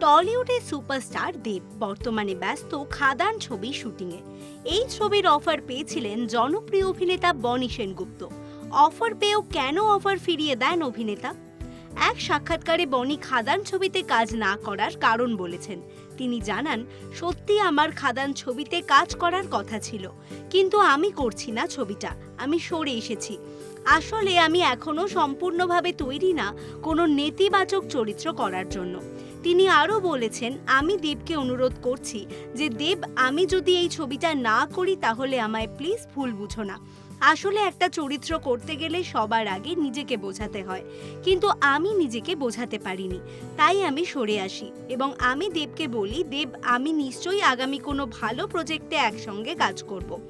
টলিউডের superstar দেব। বর্তমানে ব্যস্ত খাদান ছবি শুটিংয়ে। এই ছবির অফার পেয়েছিলেন জনপ্রিয় অভিনেতা বনি সেনগুপ্ত। অফার পেয়েও কেন অফার ফিরিয়ে দেন অভিনেতা? এক সাক্ষাৎকারে বনি খাদান ছবিতে কাজ না করার কারণ বলেছেন। তিনি জানান, সত্যি আমার খাদান ছবিতে কাজ করার কথা ছিল, কিন্তু আমি করছি না ছবিটা। আমি সরে এসেছি। আসলে আমি এখনও সম্পূর্ণভাবে তৈরি না কোনো নেতিবাচক চরিত্র করার জন্য। তিনি আরও বলেছেন, আমি দেবকে অনুরোধ করছি যে, দেব, আমি যদি এই ছবিটা না করি তাহলে আমায় প্লিজ ভুল বুঝো না। আসলে একটা চরিত্র করতে গেলে সবার আগে নিজেকে বোঝাতে হয়। কিন্তু আমি নিজেকে বোঝাতে পারিনি। তাই আমি সরে আসি এবং আমি দেবকে বলি, দেব, আমি নিশ্চয়ই আগামী কোনো ভালো প্রজেক্টে একসঙ্গে কাজ করব।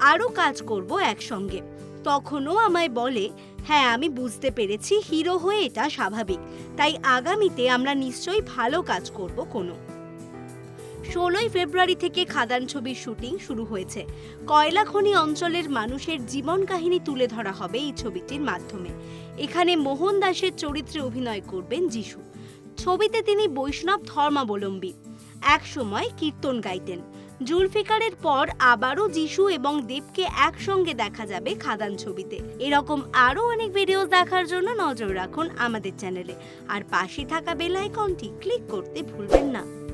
আরও কাজ করব একসঙ্গে। তখনও আমায় বলে হ্যাঁ আমি বুঝতে পেরেছি, হিরো হয়ে এটা স্বাভাবিক। তাই আগামীতে আমরা নিশ্চয়ই ভালো কাজ করব কোনো। ষোলোই ফেব্রুয়ারি থেকে খাদান ছবির শুটিং শুরু হয়েছে। কয়লা খনি অঞ্চলের মানুষের জীবন কাহিনী তুলে ধরা হবে এই ছবিটির মাধ্যমে। এখানে মোহন দাসের চরিত্রে অভিনয় করবেন যিশু। ছবিতে তিনি বৈষ্ণব ধর্মাবলম্বী। এক সময় কীর্তন গাইতেন। জুলফিকারের পর আবারও যিশু এবং দেবকে একসঙ্গে দেখা যাবে খাদান ছবিতে। এরকম আরও অনেক ভিডিও দেখার জন্য নজর রাখুন আমাদের চ্যানেলে আর পাশে থাকা বেল আইকনটি ক্লিক করতে ভুলবেন না।